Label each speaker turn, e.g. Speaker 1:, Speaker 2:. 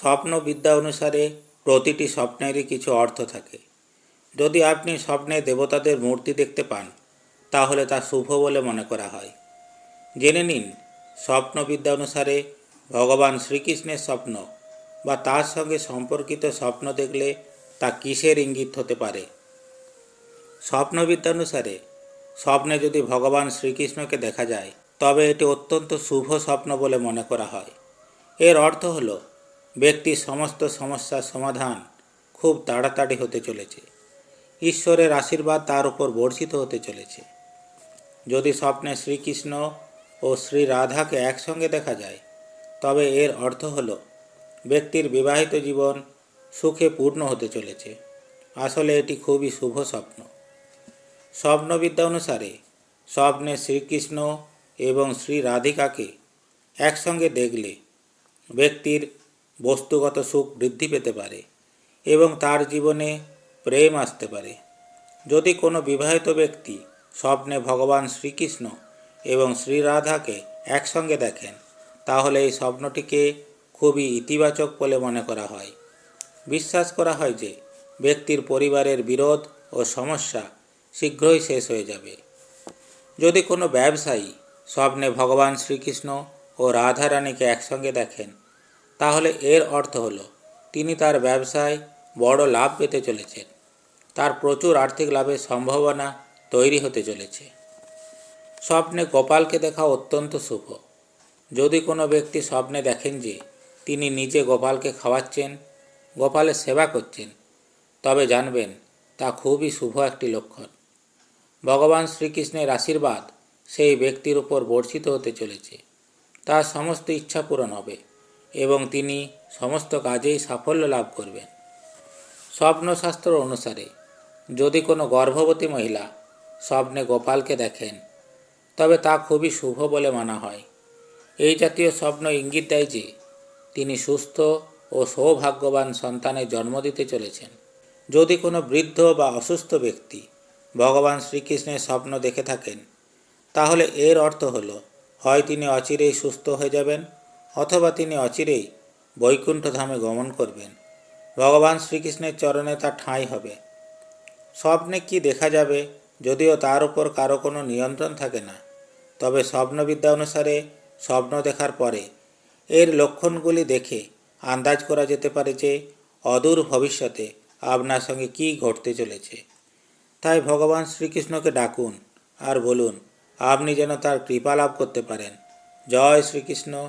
Speaker 1: স্বপ্ন বিদ্যা অনুসারে প্রতিটি স্বপ্নেরই কিছু অর্থ থাকে। যদি আপনি স্বপ্নে দেবতাদের মূর্তি দেখতে পান, তাহলে তা শুভ বলে মনে করা হয়। জেনে নিন, স্বপ্নবিদ্যা অনুসারে ভগবান শ্রীকৃষ্ণের স্বপ্ন বা তার সঙ্গে সম্পর্কিত স্বপ্ন দেখলে তা কিসের ইঙ্গিত হতে পারে? স্বপ্নবিদ্যা অনুসারে স্বপ্নে যদি ভগবান শ্রীকৃষ্ণকে দেখা যায়, তবে এটি অত্যন্ত শুভ স্বপ্ন বলে মনে করা হয়। এর অর্থ হল ব্যক্তির সমস্ত সমস্যার সমাধান খুব তাড়াতাড়ি হতে চলেছে। ঈশ্বরের আশীর্বাদ তার উপর বর্ষিত হতে চলেছে। যদি স্বপ্নে শ্রীকৃষ্ণ ও শ্রী রাধাকে একসঙ্গে দেখা যায়, তবে এর অর্থ হল, ব্যক্তির বিবাহিত জীবন সুখে পূর্ণ হতে চলেছে। আসলে এটি খুবই শুভ স্বপ্ন। স্বপ্নবিদ্যা অনুসারে স্বপ্নে শ্রীকৃষ্ণ এবং শ্রী রাধিকাকে একসঙ্গে দেখলে ব্যক্তির বস্তুগত সুখ বৃদ্ধি পেতে পারে এবং তার জীবনে প্রেম আসতে পারে। যদি কোনো বিবাহিত ব্যক্তি স্বপ্নে ভগবান শ্রীকৃষ্ণ এবং শ্রী রাধাকে একসঙ্গে দেখেন, তাহলে এই স্বপ্নটিকে খুবই ইতিবাচক বলে মনে করা হয়। বিশ্বাস করা হয় যে ব্যক্তির পরিবারের বিরোধ ও সমস্যা শীঘ্রই শেষ হয়ে যাবে। যদি কোনো ব্যবসায়ী স্বপ্নে ভগবান শ্রীকৃষ্ণ ও রাধারানীকে একসঙ্গে দেখেন তাহলে এর অর্থ হলো, তিনি তার ব্যবসায় বড় লাভ পেতে চলেছেন। তার প্রচুর আর্থিক লাভের সম্ভাবনা তৈরি হতে চলেছে। স্বপ্নে গোপালকে দেখা অত্যন্ত শুভ। যদি কোনো ব্যক্তি স্বপ্নে দেখেন যে তিনি নিজে গোপালকে খাওয়াচ্ছেন, গোপালের সেবা করছেন, তবে জানবেন তা খুবই শুভ একটি লক্ষণ। ভগবান শ্রীকৃষ্ণের আশীর্বাদ সেই ব্যক্তির উপর বর্ষিত হতে চলেছে। তার সমস্ত ইচ্ছা পূরণ হবে। এবং তিনি সমস্ত কাজেই সাফল্য লাভ করবেন। স্বপ্নশাস্ত্র অনুসারে, যদি কোনো গর্ভবতী মহিলা স্বপ্নে গোপালকে দেখেন, তবে তা খুবই শুভ বলে মানা হয়। এই জাতীয় স্বপ্ন ইঙ্গিত দেয় যে, তিনি সুস্থ ও সৌভাগ্যবান সন্তানের জন্ম দিতে চলেছেন। যদি কোনো বৃদ্ধ বা অসুস্থ ব্যক্তি ভগবান শ্রীকৃষ্ণের স্বপ্ন দেখে থাকেন, তাহলে এর অর্থ হল, হয় তিনি অচিরেই সুস্থ হয়ে যাবেন অথবা তিনি অচিরেই বৈকুণ্ঠ ধামে গমন করবেন। ভগবান শ্রীকৃষ্ণের চরণে তার ঠাঁই হবে। স্বপ্নে কি দেখা যাবে যদিও তার উপর কারও কোনো নিয়ন্ত্রণ থাকে না। তবে স্বপ্নবিদ্যা অনুসারে স্বপ্ন দেখার পরে এর লক্ষণগুলি দেখে আন্দাজ করা যেতে পারে যে অদূর ভবিষ্যতে আপনার সঙ্গে কী ঘটতে চলেছে। তাই ভগবান শ্রীকৃষ্ণকে ডাকুন আর বলুন, আপনি যেন তার কৃপা লাভ করতে পারেন। জয় শ্রীকৃষ্ণ।